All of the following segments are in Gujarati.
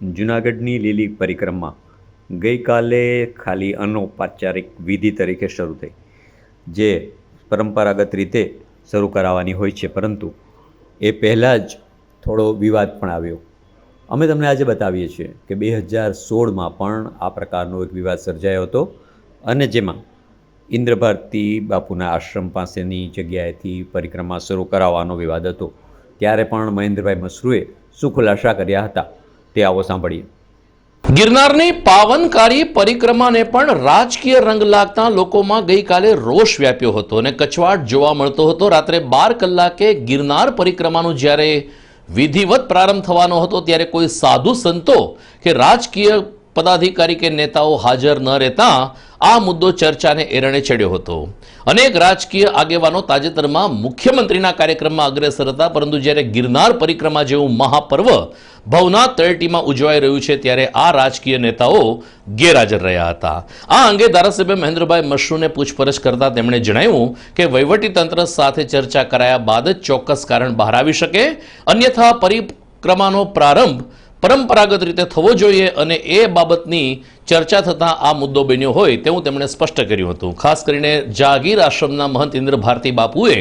જૂનાગઢની લીલી પરિક્રમા ગઈકાલે ખાલી અનૌપચારિક વિધિ તરીકે શરૂ થઈ, જે પરંપરાગત રીતે શરૂ કરાવવાની હોય છે. પરંતુ એ પહેલાં જ થોડો વિવાદ પણ આવ્યો. અમે તમને આજે બતાવીએ છીએ કે બે હજાર સોળમાં પણ આ પ્રકારનો એક વિવાદ સર્જાયો હતો અને જેમાં ઇન્દ્રભારતી બાપુના આશ્રમ પાસેની જગ્યાએથી પરિક્રમા શરૂ કરાવવાનો વિવાદ હતો. ત્યારે પણ મહેન્દ્રભાઈ મસરૂએ શું ખુલાસા કર્યા હતા. તે આવો સાંભળીએ. ગિરનારની પાવનકારી પરિક્રમાને પણ રાજકીય રંગ લાગતા લોકોમાં ગઈકાલે રોષ વ્યાપ્યો હતો અને કચવાટ જોવા મળતો હતો. રાત્રે બાર કલાકે ગિરનાર પરિક્રમાનો જ્યારે વિધિવત પ્રારંભ થવાનો હતો, ત્યારે કોઈ સાધુ સંતો કે રાજકીય પદાધિકારી કે નેતાઓ હાજર ન રહેતા આ મુદ્દો ચર્ચાને એરણે ચડ્યો હતો. અનેક રાજકીય આગેવાનો તાજેતરમાં મુખ્યમંત્રીના કાર્યક્રમમાં અગ્રેસર હતા, પરંતુ જ્યારે ગિરનાર પરિક્રમા જેવું મહાપર્વ ભવનાથ તળેટીમાં ઉજવાઈ રહ્યું છે, ત્યારે આ રાજકીય નેતાઓ ગેરહાજર રહ્યા હતા. આ અંગે ધારાસભ્ય મહેન્દ્રભાઈ મશરૂને પૂછપરછ કરતા તેમણે જણાવ્યું કે વહીવટી તંત્ર સાથે ચર્ચા કરાયા બાદ જ ચોક્કસ કારણ બહાર આવી શકે. અન્યથા પરિક્રમાનો પ્રારંભ પરંપરાગત રીતે થવો જોઈએ અને એ બાબતની ચર્ચા થતાં આ મુદ્દો બન્યો હોય તેવું તેમણે સ્પષ્ટ કર્યું હતું. ખાસ કરીને જાગીર આશ્રમના મહંત ઇન્દ્ર ભારતી બાપુએ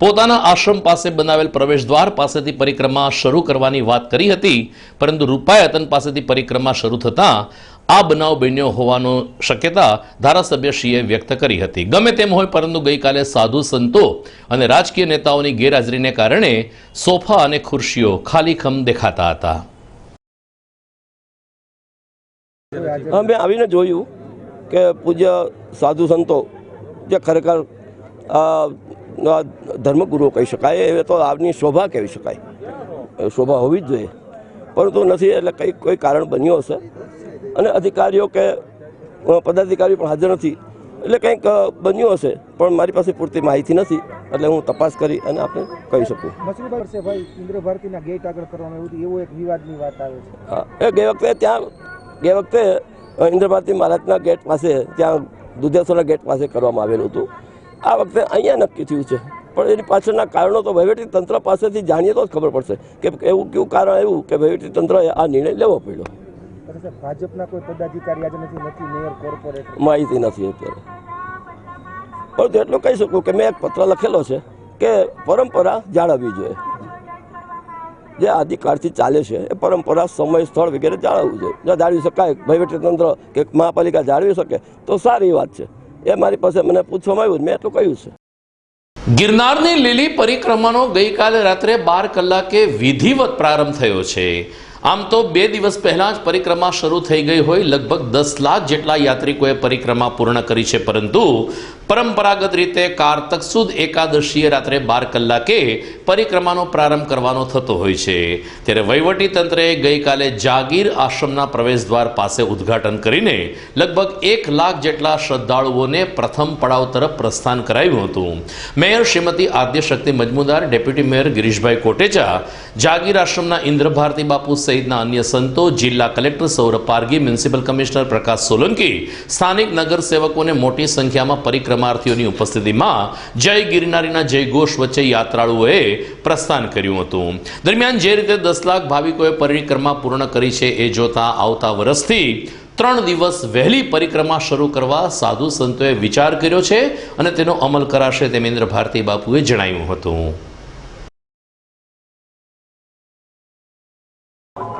પોતાના આશ્રમ પાસે બનાવેલ પ્રવેશદ્વાર પાસેથી પરિક્રમા શરૂ કરવાની વાત કરી હતી, પરંતુ રૂપાયતન પાસેથી પરિક્રમા શરૂ થતાં આ બનાવ બન્યો હોવાનો શક્યતા ધારાસભ્યશ્રીએ વ્યક્ત કરી હતી. ગમે તેમ હોય, પરંતુ ગઈકાલે સાધુ સંતો અને રાજકીય નેતાઓની ગેરહાજરીને કારણે સોફા અને ખુરશીઓ ખાલીખમ દેખાતા હતા. અમે આવીને જોયું કે પૂજ્ય સાધુ સંતો જે ખરેખર ધર્મગુરુઓ કહી શકાય એ તો આવની શોભા કહેવી શકાય. શોભા હોવી જ જોઈએ. પરંતુ નથી એટલે કંઈક કોઈ કારણ બન્યું હશે. અને અધિકારીઓ કે પદાધિકારીઓ પણ હાજર નથી. એટલે કંઈક બન્યું હશે. પણ મારી પાસે પૂરતી માહિતી નથી. એટલે હું તપાસ કરી અને આપણે કહી શકું. ભાઈ ઇન્દ્ર ભારતીના ગેટ આગળ કરવાનું એવું એવો એક વિવાદની વાત આવે છે. હા એ ગઈ વખતે ત્યાં ગઈ વખતે ઇન્દ્રભારતી મહારાજના ગેટ પાસે ત્યાં દુધેશ્વરના ગેટ પાસે કરવામાં આવેલું હતું. આ વખતે અહીંયા નક્કી થયું છે. પણ એની પાછળના કારણો તો વહીવટી તંત્ર પાસેથી જાણીએ તો જ ખબર પડશે કે એવું કેવું કારણ આવ્યું કે વહીવટી તંત્રએ આ નિર્ણય લેવો પડ્યો. ભાજપના કોઈ પદાધિકારી આજે નથી નથી મેયર કોર્પોરેટર? માહિતી નથી અત્યારે. પરંતુ એટલું કહી શકું કે મેં એક પત્ર લખેલો છે કે પરંપરા જાળવવી જોઈએ. જે આદિકાળથી ચાલે છે, એ પરંપરા, સમય, સ્થળ વગેરે જાળવવું જોઈએ. જો જાળવી શકાય વહીવટીતંત્ર કે મહાપાલિકા જાળવી શકે, તો સારી વાત છે. એ મારી પાસે મને પૂછવામાં આવ્યું, મેં એટલું કહ્યું છે. ગિરનારની લીલી પરિક્રમાનો ગઈકાલે રાત્રે બાર કલાકે વિધિવત પ્રારંભ થયો છે. આમ તો બે દિવસ પહેલા જ પરિક્રમા શરૂ થઈ ગઈ હોય, લગભગ દસ લાખ જેટલા યાત્રિકોએ પરિક્રમા પૂર્ણ કરી છે. પરંતુ પરંપરાગત રીતે કારતક સુદ એકાદશીએ રાત્રે બાર કલાકે પરિક્રમાનો પ્રારંભ કરવાનો થતો હોય છે. ત્યારે વહીવટી તંત્રએ ગઈકાલે જાગીર આશ્રમના પ્રવેશદ્વાર પાસે ઉદ્ઘાટન કરીને લગભગ એક લાખ જેટલા શ્રદ્ધાળુઓને પ્રથમ પડાવ તરફ પ્રસ્થાન કરાવ્યું હતું. Mayor Shrimati Adyashakti Majmudar, deputy mayor Girishbhai Kotecha, Jagir આશ્રમના Indrabharati Bapu Bapu સહિતના અન્ય સંતો, જિલ્લા collector Saurabh Pargi municipal commissioner Prakash Solanki, સ્થાનિક નગરસેવકોને મોટી સંખ્યામાં પરિક્રમાર્થીઓની ઉપસ્થિતિમાં જય ગિરનારીના જયઘોષ વચ્ચે યાત્રાળુઓએ પ્રસ્થાન કર્યું હતું. દરમિયાન જે રીતે દસ લાખ ભાવિકોએ પરિક્રમા પૂર્ણ કરી છે એ જોતા આવતા વર્ષથી ત્રણ દિવસ વહેલી પરિક્રમા શરૂ કરવા સાધુ સંતોએ વિચાર કર્યો છે અને તેનો અમલ કરાશે તેમેન્દ્ર ભારતી બાપુએ જણાવ્યું હતું.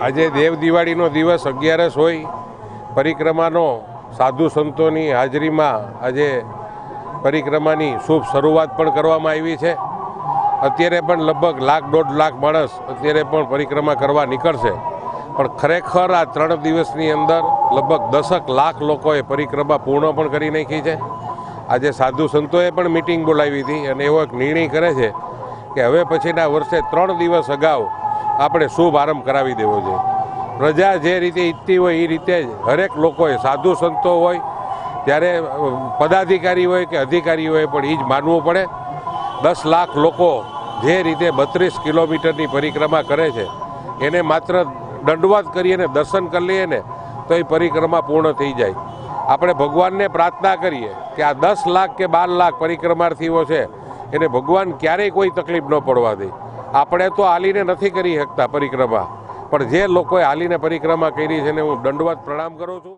આજે દેવ દિવાળીનો દિવસ અગિયારસ હોય, પરિક્રમાનો સાધુ સંતોની હાજરીમાં આજે પરિક્રમાની શુભ શરૂઆત પણ કરવામાં આવી છે. અત્યારે પણ લગભગ લાખ દોઢ લાખ માણસ અત્યારે પણ પરિક્રમા કરવા નીકળશે. પણ ખરેખર આ ત્રણ દિવસની અંદર લગભગ દસક લાખ લોકોએ પરિક્રમા પૂર્ણ પણ કરી નાખી છે. આજે સાધુ સંતોએ પણ મિટિંગ બોલાવી હતી અને એવો એક નિર્ણય કરે છે કે હવે પછીના વર્ષે ત્રણ દિવસ અગાઉ આપણે શુભ આરંભ કરાવી દેવો જોઈએ પ્રજા જે રીતે ઈચ્છતી હોય એ રીતે જ હરેક લોકોએ સાધુ સંતો હોય, ત્યારે પદાધિકારી હોય કે અધિકારી હોય, પણ એ જ માનવું પડે. દસ લાખ લોકો જે રીતે બત્રીસ કિલોમીટરની પરિક્રમા કરે છે, એને માત્ર દંડવત કરીએને દર્શન કરી લઈએ ને, તો એ પરિક્રમા પૂર્ણ થઈ જાય. આપણે ભગવાનને પ્રાર્થના કરીએ કે આ દસ લાખ કે બાર લાખ પરિક્રમાર્થીઓ છે, એને ભગવાન ક્યારેય કોઈ તકલીફ ન પડવા દે. આપણે તો હાલીને નથી કરી શકતા પરિક્રમા. પણ જે લોકોએ હાલીને પરિક્રમા કરી છે ને હું દંડવત પ્રણામ કરું છું.